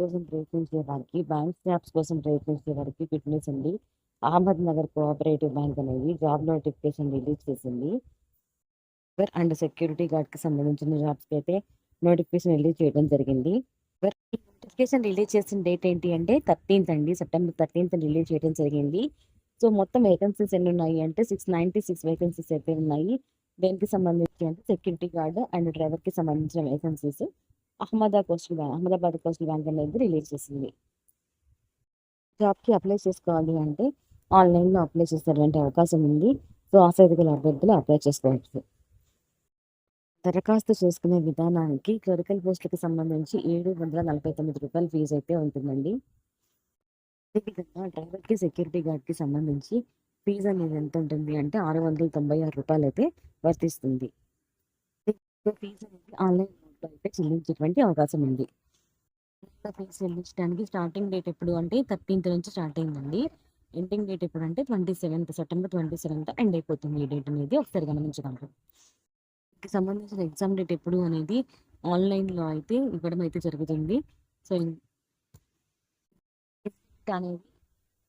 కోసం ప్రయత్నించే వారికి బ్యాంక్ స్టాప్స్ కోసం ప్రయత్నించే వారికి ఫిట్నెస్ ఉంది అహ్మద్ నగర్ కోఆపరేటివ్ బ్యాంక్ అనేది జాబ్ నోటిఫికేషన్ రిలీజ్ చేసింది. అండ్ సెక్యూరిటీ గార్డ్కి సంబంధించిన జాబ్స్కి అయితే నోటిఫికేషన్ రిలీజ్ చేయడం జరిగింది. నోటిఫికేషన్ రిలీజ్ చేసిన డేట్ ఏంటి అంటే థర్టీన్త్ అండి. సెప్టెంబర్ థర్టీన్త్ రిలీజ్ చేయడం జరిగింది. సో మొత్తం వేకెన్సీస్ ఎన్ని ఉన్నాయి అంటే సిక్స్ నైంటీ సిక్స్ వేకెన్సీస్ అయితే ఉన్నాయి. దేనికి సంబంధించి అంటే సెక్యూరిటీ గార్డ్ అండ్ డ్రైవర్కి సంబంధించిన vacancies. అహ్మదా coastal bank Ahmedabad coastal bank అనేది రిలీజ్ చేసింది. జాబ్కి అప్లై చేసుకోవాలి అంటే ఆన్లైన్లో అప్లై చేసేటువంటి అవకాశం ఉంది. సో ఆసక్తి గల అభ్యర్థులు అప్లై చేసుకోవచ్చు. దరఖాస్తు చేసుకునే విధానానికి క్లరికల్ పోస్టులకు సంబంధించి ఏడు వందల నలభై తొమ్మిది రూపాయల ఫీజు అయితే ఉంటుందండి. అదేవిధంగా డ్రైవర్కి సెక్యూరిటీ గార్డ్కి సంబంధించి ఫీజు అనేది ఎంత ఉంటుంది అంటే ఆరు వందల తొంభై ఆరు రూపాయలు అయితే వర్తిస్తుంది. ఫీజు అనేది ఆన్లైన్ మోడ్లో అయితే చెల్లించేటువంటి అవకాశం ఉంది. ఫీజు చెల్లించడానికి స్టార్టింగ్ డేట్ ఎప్పుడు అంటే థర్టీన్త్ నుంచి స్టార్ట్ అయిందండి ఎండింగ్ డేట్ ఎప్పుడు అంటే twenty seventh September twenty seventh end అయిపోతుంది ఈ డేట్ అనేది. ఒకసారి గమనించగలరు దీనికి సంబంధించిన ఎగ్జామ్ డేట్ ఎప్పుడు అనేది ఆన్లైన్లో అయితే ఇవ్వడం అయితే జరుగుతుంది. సో అనేది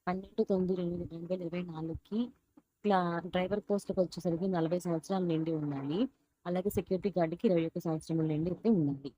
పన్నెండు తొమ్మిది రెండు రెండు వేల ఇరవై నాలుగుకి ఇట్లా డ్రైవర్ పోస్ట్కి వచ్చేసరికి నలభై సంవత్సరాలు నిండి ఉండాలి. అలాగే సెక్యూరిటీ గార్డ్కి ఇరవై ఒక్క సంవత్సరం నుండి అయితే ఉండాలి